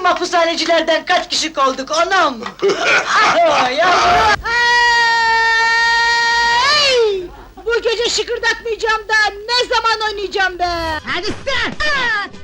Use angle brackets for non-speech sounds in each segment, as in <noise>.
Bizim hapishanecilerden kaç kişi kaldık anam? <laughs> ah, yavrum! Ay! Bu gece şıkırdatmayacağım da ne zaman oynayacağım be? Hadi sen!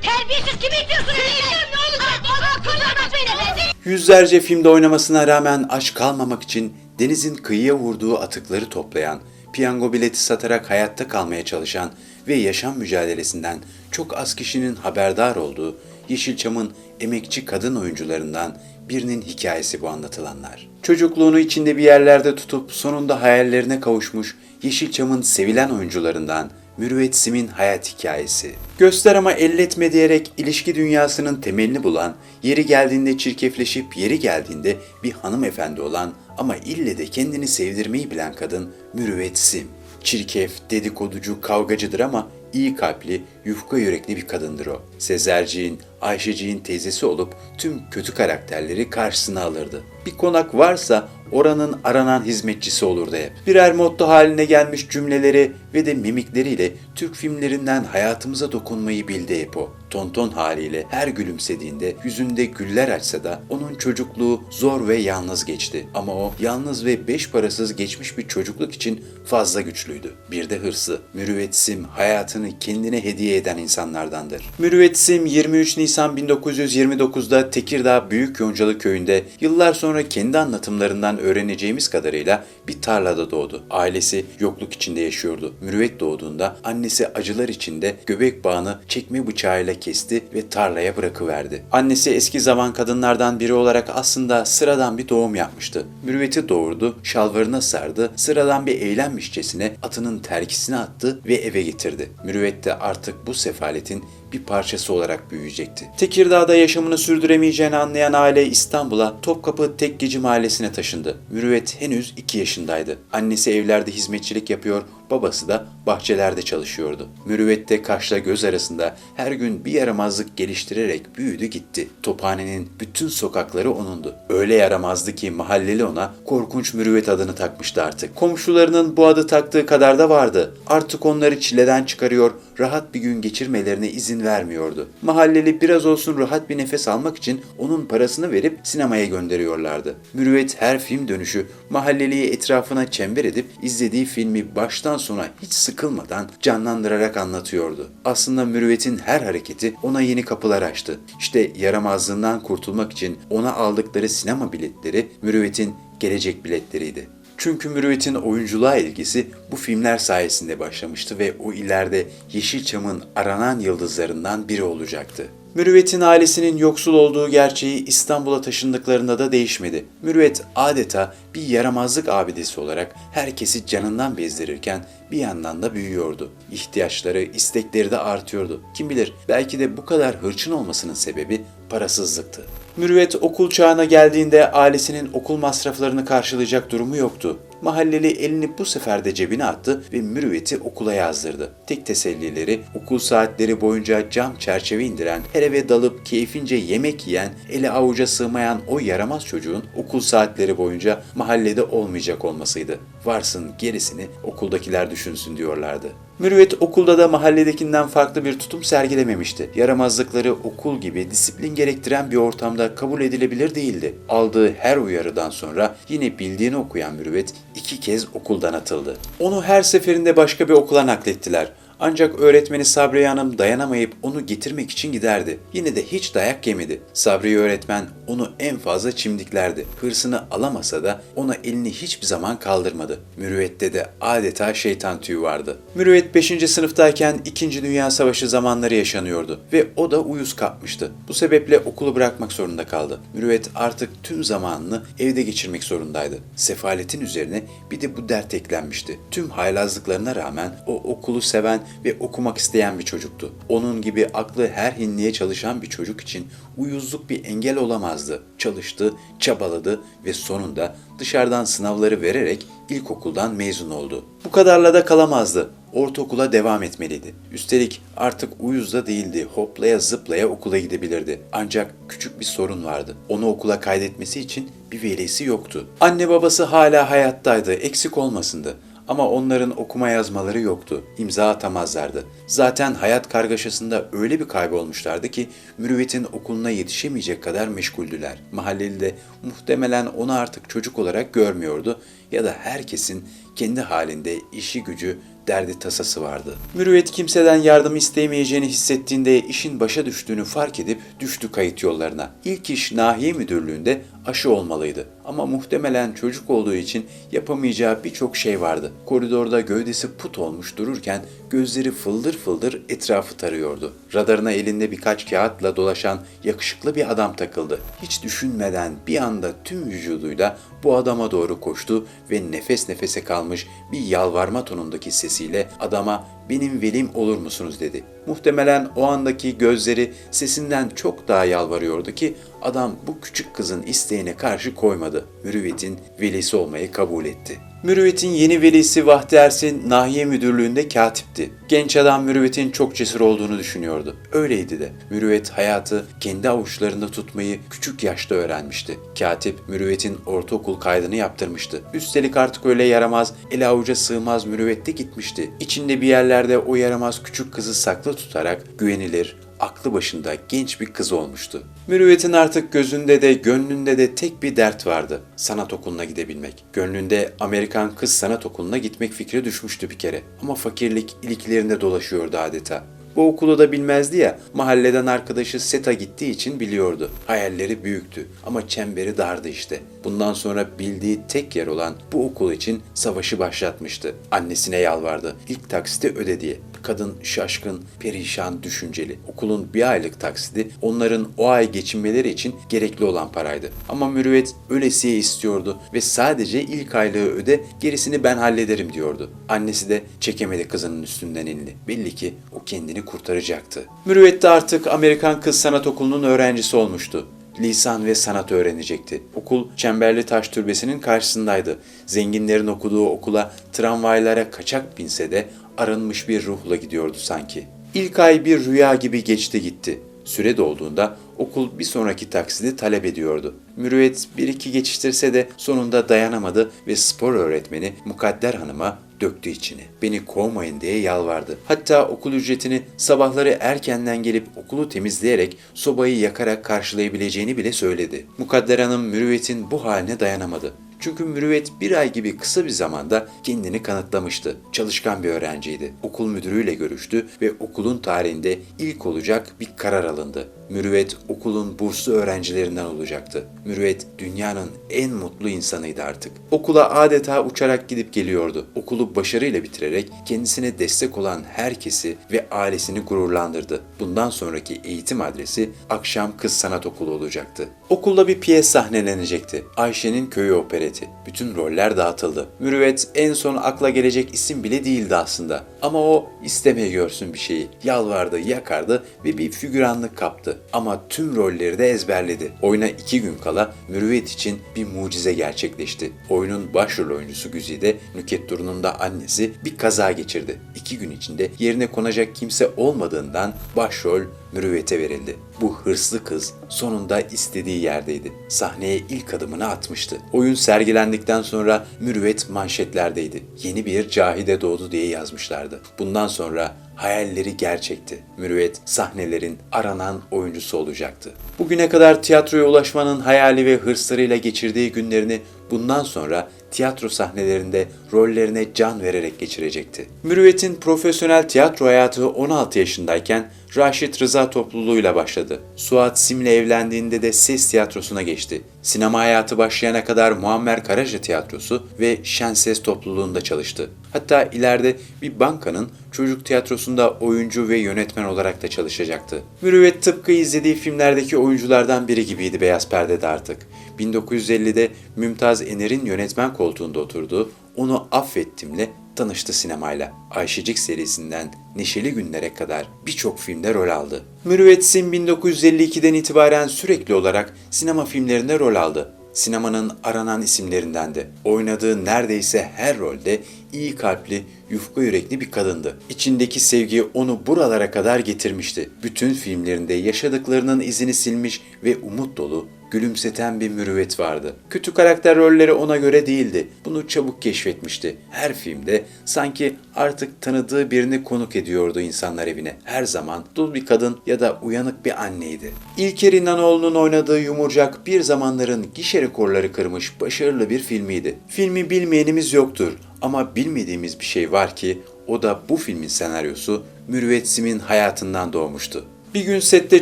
terbiyesiz kimi itiyorsun? ne olacak? Onu kırılmaz beni! Yüzlerce filmde oynamasına rağmen aşk kalmamak için denizin kıyıya vurduğu atıkları toplayan, piyango bileti satarak hayatta kalmaya çalışan ve yaşam mücadelesinden çok az kişinin haberdar olduğu Yeşilçam'ın emekçi kadın oyuncularından birinin hikayesi bu anlatılanlar. Çocukluğunu içinde bir yerlerde tutup sonunda hayallerine kavuşmuş Yeşilçam'ın sevilen oyuncularından Mürüvvet Sim'in hayat hikayesi. Göster ama elletme diyerek ilişki dünyasının temelini bulan, yeri geldiğinde çirkefleşip yeri geldiğinde bir hanımefendi olan ama ille de kendini sevdirmeyi bilen kadın Mürüvvet Sim. Çirkef, dedikoducu, kavgacıdır ama iyi kalpli, yufka yürekli bir kadındır o. Sezerciğin, Ayşeciğin teyzesi olup tüm kötü karakterleri karşısına alırdı. Bir konak varsa oranın aranan hizmetçisi olurdu hep. Birer motto haline gelmiş cümleleri ve de mimikleriyle Türk filmlerinden hayatımıza dokunmayı bildi hep o. Tonton haliyle her gülümsediğinde yüzünde güller açsa da onun çocukluğu zor ve yalnız geçti. Ama o yalnız ve beş parasız geçmiş bir çocukluk için fazla güçlüydü. Bir de hırsı. Mürüvvetsim hayatını kendine hediye eden insanlardandır. Mürüvvetsim 23 Nisan 1929'da Tekirdağ Büyük Yoncalı köyünde yıllar sonra kendi anlatımlarından öğreneceğimiz kadarıyla bir tarlada doğdu. Ailesi yokluk içinde yaşıyordu. Mürüvvet doğduğunda annesi acılar içinde göbek bağını çekme bıçağıyla kesti ve tarlaya bırakıverdi. Annesi eski zaman kadınlardan biri olarak aslında sıradan bir doğum yapmıştı. Mürüvvet'i doğurdu, şalvarına sardı, sıradan bir eğlenmişçesine atının terkisine attı ve eve getirdi. Mürüvvet de artık bu sefaletin bir parçası olarak büyüyecekti. Tekirdağ'da yaşamını sürdüremeyeceğini anlayan aile İstanbul'a Topkapı Tekkeci Mahallesi'ne taşındı. Mürüvvet henüz 2 yaşındaydı. Annesi evlerde hizmetçilik yapıyor, babası da bahçelerde çalışıyordu. Mürüvvet de kaşla göz arasında her gün bir yaramazlık geliştirerek büyüdü gitti. Tophanenin bütün sokakları onundu. Öyle yaramazdı ki mahalleli ona korkunç mürüvvet adını takmıştı artık. Komşularının bu adı taktığı kadar da vardı. Artık onları çileden çıkarıyor, rahat bir gün geçirmelerine izin vermiyordu. Mahalleli biraz olsun rahat bir nefes almak için onun parasını verip sinemaya gönderiyorlardı. Mürüvvet her film dönüşü mahalleliyi etrafına çember edip izlediği filmi baştan sona hiç sıkılmadan canlandırarak anlatıyordu. Aslında Mürüvvet'in her hareketi ona yeni kapılar açtı. İşte yaramazlığından kurtulmak için ona aldıkları sinema biletleri Mürüvvet'in gelecek biletleriydi. Çünkü Mürüvvet'in oyunculuğa ilgisi bu filmler sayesinde başlamıştı ve o ileride Yeşilçam'ın aranan yıldızlarından biri olacaktı. Mürüvvet'in ailesinin yoksul olduğu gerçeği İstanbul'a taşındıklarında da değişmedi. Mürüvvet adeta bir yaramazlık abidesi olarak herkesi canından bezdirirken bir yandan da büyüyordu. İhtiyaçları, istekleri de artıyordu. Kim bilir belki de bu kadar hırçın olmasının sebebi parasızlıktı. Mürüvvet okul çağına geldiğinde ailesinin okul masraflarını karşılayacak durumu yoktu. Mahalleli elini bu sefer de cebine attı ve Mürüvvet'i okula yazdırdı. Tek tesellileri okul saatleri boyunca cam çerçeve indiren, her eve dalıp keyfince yemek yiyen, ele avuca sığmayan o yaramaz çocuğun okul saatleri boyunca mahallede olmayacak olmasıydı. Varsın gerisini okuldakiler düşünsün diyorlardı. Mürüvvet okulda da mahalledekinden farklı bir tutum sergilememişti. Yaramazlıkları okul gibi disiplin gerektiren bir ortamda kabul edilebilir değildi. Aldığı her uyarıdan sonra yine bildiğini okuyan Mürüvvet iki kez okuldan atıldı. Onu her seferinde başka bir okula naklettiler. Ancak öğretmeni Sabriye Hanım dayanamayıp onu getirmek için giderdi. Yine de hiç dayak yemedi. Sabriye öğretmen onu en fazla çimdiklerdi. Hırsını alamasa da ona elini hiçbir zaman kaldırmadı. Mürüvvet'te de adeta şeytan tüyü vardı. Mürüvvet 5. sınıftayken 2. Dünya Savaşı zamanları yaşanıyordu ve o da uyuz kapmıştı. Bu sebeple okulu bırakmak zorunda kaldı. Mürüvvet artık tüm zamanını evde geçirmek zorundaydı. Sefaletin üzerine bir de bu dert eklenmişti. Tüm haylazlıklarına rağmen o okulu seven ve okumak isteyen bir çocuktu. Onun gibi aklı her hinliğe çalışan bir çocuk için uyuzluk bir engel olamazdı. Çalıştı, çabaladı ve sonunda dışarıdan sınavları vererek ilkokuldan mezun oldu. Bu kadarla da kalamazdı. Ortaokula devam etmeliydi. Üstelik artık uyuz da değildi. Hoplaya zıplaya okula gidebilirdi. Ancak küçük bir sorun vardı. Onu okula kaydetmesi için bir velisi yoktu. Anne babası hala hayattaydı, eksik olmasındı. Ama onların okuma yazmaları yoktu. İmza atamazlardı. Zaten hayat kargaşasında öyle bir kaybolmuşlardı ki Mürüvvet'in okuluna yetişemeyecek kadar meşguldüler. Mahalleli de muhtemelen onu artık çocuk olarak görmüyordu ya da herkesin kendi halinde işi gücü, derdi tasası vardı. Mürüvvet kimseden yardım isteyemeyeceğini hissettiğinde işin başa düştüğünü fark edip düştü kayıt yollarına. İlk iş nahiye müdürlüğünde aşı olmalıydı. Ama muhtemelen çocuk olduğu için yapamayacağı birçok şey vardı. Koridorda gövdesi put olmuş dururken gözleri fıldır fıldır etrafı tarıyordu. Radarına elinde birkaç kağıtla dolaşan yakışıklı bir adam takıldı. Hiç düşünmeden bir anda tüm vücuduyla bu adama doğru koştu ve nefes nefese kalmış bir yalvarma tonundaki sesiyle adama benim velim olur musunuz dedi. Muhtemelen o andaki gözleri sesinden çok daha yalvarıyordu ki adam bu küçük kızın isteğine karşı koymadı. Mürüvvet'in velisi olmayı kabul etti. Mürüvvet'in yeni velisi Vahdi Ersin nahiye müdürlüğünde katipti. Genç adam Mürüvvet'in çok cesur olduğunu düşünüyordu. Öyleydi de. Mürüvvet hayatı kendi avuçlarında tutmayı küçük yaşta öğrenmişti. Katip Mürüvvet'in ortaokul kaydını yaptırmıştı. Üstelik artık öyle yaramaz, ele avuca sığmaz Mürüvvet de gitmişti. İçinde bir yerlerde o yaramaz küçük kızı saklı tutarak güvenilir, aklı başında genç bir kız olmuştu. Mürüvvet'in artık gözünde de gönlünde de tek bir dert vardı. Sanat okuluna gidebilmek. Gönlünde Amerikan kız sanat okuluna gitmek fikri düşmüştü bir kere. Ama fakirlik iliklerinde dolaşıyordu adeta. Bu okulu da bilmezdi ya, mahalleden arkadaşı Seta gittiği için biliyordu. Hayalleri büyüktü ama çemberi dardı işte. Bundan sonra bildiği tek yer olan bu okul için savaşı başlatmıştı. Annesine yalvardı. İlk taksiti öde diye. Kadın şaşkın, perişan, düşünceli. Okulun bir aylık taksidi onların o ay geçinmeleri için gerekli olan paraydı. Ama mürüvvet ölesiye istiyordu ve sadece ilk aylığı öde, gerisini ben hallederim diyordu. Annesi de çekemedi kızının üstünden elini. Belli ki o kendini kurtaracaktı. Mürüvvet de artık Amerikan Kız Sanat Okulu'nun öğrencisi olmuştu lisan ve sanat öğrenecekti. Okul Çemberli Taş Türbesi'nin karşısındaydı. Zenginlerin okuduğu okula tramvaylara kaçak binse de arınmış bir ruhla gidiyordu sanki. İlk ay bir rüya gibi geçti gitti. Süre dolduğunda okul bir sonraki taksidi talep ediyordu. Mürüvvet bir iki geçiştirse de sonunda dayanamadı ve spor öğretmeni Mukadder Hanım'a döktü içini. Beni kovmayın diye yalvardı. Hatta okul ücretini sabahları erkenden gelip okulu temizleyerek sobayı yakarak karşılayabileceğini bile söyledi. Mukadder Hanım Mürüvvet'in bu haline dayanamadı. Çünkü Mürüvvet bir ay gibi kısa bir zamanda kendini kanıtlamıştı. Çalışkan bir öğrenciydi. Okul müdürüyle görüştü ve okulun tarihinde ilk olacak bir karar alındı. Mürüvvet okulun burslu öğrencilerinden olacaktı. Mürüvvet dünyanın en mutlu insanıydı artık. Okula adeta uçarak gidip geliyordu. Okulu başarıyla bitirerek kendisine destek olan herkesi ve ailesini gururlandırdı. Bundan sonraki eğitim adresi Akşam Kız Sanat Okulu olacaktı. Okulda bir piyes sahnelenecekti. Ayşe'nin Köyü Opereti. Bütün roller dağıtıldı. Mürüvvet en son akla gelecek isim bile değildi aslında. Ama o istemeye görsün bir şeyi. Yalvardı, yakardı ve bir figüranlık kaptı. Ama tüm rolleri de ezberledi. Oyuna iki gün kala Mürüvvet için bir mucize gerçekleşti. Oyunun başrol oyuncusu Güzide, Nüket Duru'nun da annesi bir kaza geçirdi. İki gün içinde yerine konacak kimse olmadığından başrol Mürüvvet'e verildi. Bu hırslı kız sonunda istediği yerdeydi. Sahneye ilk adımını atmıştı. Oyun sergilendikten sonra Mürüvvet manşetlerdeydi. Yeni bir Cahide doğdu diye yazmışlardı. Bundan sonra hayalleri gerçekti. Mürüvvet sahnelerin aranan oyuncusu olacaktı. Bugüne kadar tiyatroya ulaşmanın hayali ve hırslarıyla geçirdiği günlerini bundan sonra tiyatro sahnelerinde rollerine can vererek geçirecekti. Mürüvvet'in profesyonel tiyatro hayatı 16 yaşındayken Raşit Rıza topluluğuyla başladı. Suat Sim'le evlendiğinde de ses tiyatrosuna geçti. Sinema hayatı başlayana kadar Muammer Karaca Tiyatrosu ve Şen Ses topluluğunda çalıştı. Hatta ileride bir bankanın çocuk tiyatrosunda oyuncu ve yönetmen olarak da çalışacaktı. Mürüvvet tıpkı izlediği filmlerdeki oyunculardan biri gibiydi beyaz perdede artık. 1950'de Mümtaz Ener'in yönetmen koltuğunda oturdu, onu affettimle tanıştı sinemayla. Ayşecik serisinden Neşeli Günlere kadar birçok filmde rol aldı. Mürüvvet Sim 1952'den itibaren sürekli olarak sinema filmlerinde rol aldı. Sinemanın aranan isimlerindendi. Oynadığı neredeyse her rolde iyi kalpli, yufka yürekli bir kadındı. İçindeki sevgi onu buralara kadar getirmişti. Bütün filmlerinde yaşadıklarının izini silmiş ve umut dolu, gülümseten bir mürüvvet vardı. Kötü karakter rolleri ona göre değildi. Bunu çabuk keşfetmişti. Her filmde sanki artık tanıdığı birini konuk ediyordu insanlar evine. Her zaman dul bir kadın ya da uyanık bir anneydi. İlker İnanoğlu'nun oynadığı Yumurcak bir zamanların gişe rekorları kırmış başarılı bir filmiydi. Filmi bilmeyenimiz yoktur ama bilmediğimiz bir şey var ki o da bu filmin senaryosu Mürüvvet Sim'in hayatından doğmuştu. Bir gün sette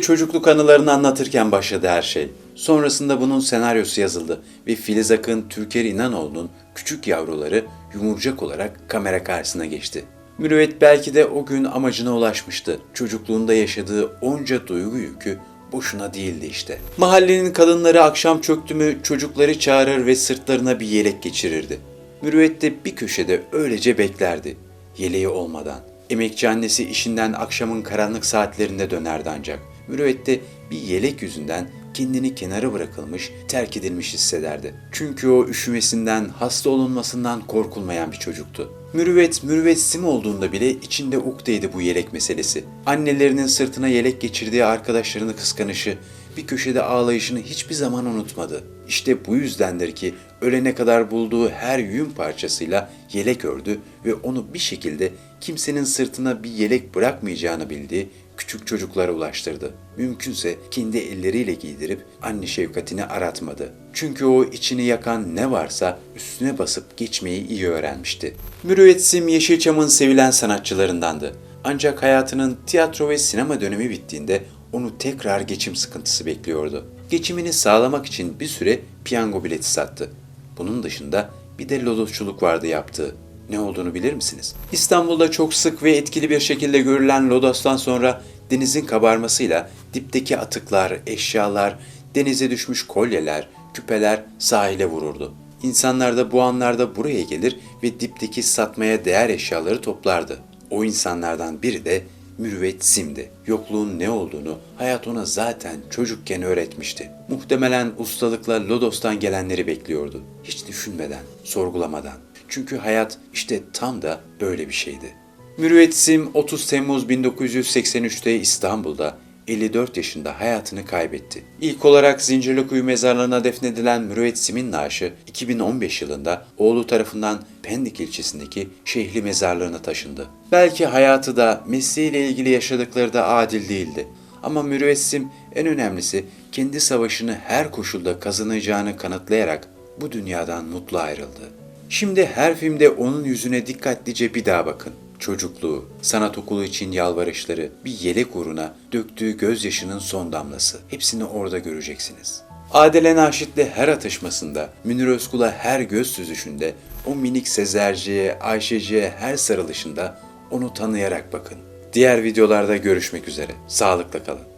çocukluk anılarını anlatırken başladı her şey. Sonrasında bunun senaryosu yazıldı ve Filiz Akın, Türker İnanoğlu'nun küçük yavruları yumurcak olarak kamera karşısına geçti. Mürüvvet belki de o gün amacına ulaşmıştı. Çocukluğunda yaşadığı onca duygu yükü boşuna değildi işte. Mahallenin kadınları akşam çöktü mü çocukları çağırır ve sırtlarına bir yelek geçirirdi. Mürüvvet de bir köşede öylece beklerdi. Yeleği olmadan. Emekçi annesi işinden akşamın karanlık saatlerinde dönerdi ancak. Mürüvvet de bir yelek yüzünden kendini kenara bırakılmış, terk edilmiş hissederdi. Çünkü o üşümesinden, hasta olunmasından korkulmayan bir çocuktu. Mürüvvet, mürüvvetsim olduğunda bile içinde ukteydi bu yelek meselesi. Annelerinin sırtına yelek geçirdiği arkadaşlarını kıskanışı, bir köşede ağlayışını hiçbir zaman unutmadı. İşte bu yüzdendir ki ölene kadar bulduğu her yün parçasıyla yelek ördü ve onu bir şekilde kimsenin sırtına bir yelek bırakmayacağını bildiği küçük çocuklara ulaştırdı. Mümkünse kendi elleriyle giydirip anne şefkatini aratmadı. Çünkü o içini yakan ne varsa üstüne basıp geçmeyi iyi öğrenmişti. Mürüvvetsim Yeşilçam'ın sevilen sanatçılarındandı. Ancak hayatının tiyatro ve sinema dönemi bittiğinde onu tekrar geçim sıkıntısı bekliyordu. Geçimini sağlamak için bir süre piyango bileti sattı. Bunun dışında bir de lodosçuluk vardı yaptığı. Ne olduğunu bilir misiniz? İstanbul'da çok sık ve etkili bir şekilde görülen lodostan sonra denizin kabarmasıyla dipteki atıklar, eşyalar, denize düşmüş kolyeler, küpeler sahile vururdu. İnsanlar da bu anlarda buraya gelir ve dipteki satmaya değer eşyaları toplardı. O insanlardan biri de Mürüvvet Sim'di. Yokluğun ne olduğunu hayat ona zaten çocukken öğretmişti. Muhtemelen ustalıkla Lodos'tan gelenleri bekliyordu. Hiç düşünmeden, sorgulamadan. Çünkü hayat işte tam da böyle bir şeydi. Mürüvvet Sim 30 Temmuz 1983'te İstanbul'da 54 yaşında hayatını kaybetti. İlk olarak Zincirlikuyu mezarlığına defnedilen Mürüvvet Sim'in naaşı 2015 yılında oğlu tarafından Pendik ilçesindeki Şehli mezarlığına taşındı. Belki hayatı da mesleğiyle ilgili yaşadıkları da adil değildi. Ama Mürüvvet Sim en önemlisi kendi savaşını her koşulda kazanacağını kanıtlayarak bu dünyadan mutlu ayrıldı. Şimdi her filmde onun yüzüne dikkatlice bir daha bakın. Çocukluğu, sanat okulu için yalvarışları, bir yelek uğruna döktüğü gözyaşının son damlası. Hepsini orada göreceksiniz. Adile Naşit'le her atışmasında, Münir Özkul'a her göz süzüşünde, o minik Sezerci'ye, Ayşeci'ye her sarılışında onu tanıyarak bakın. Diğer videolarda görüşmek üzere. Sağlıkla kalın.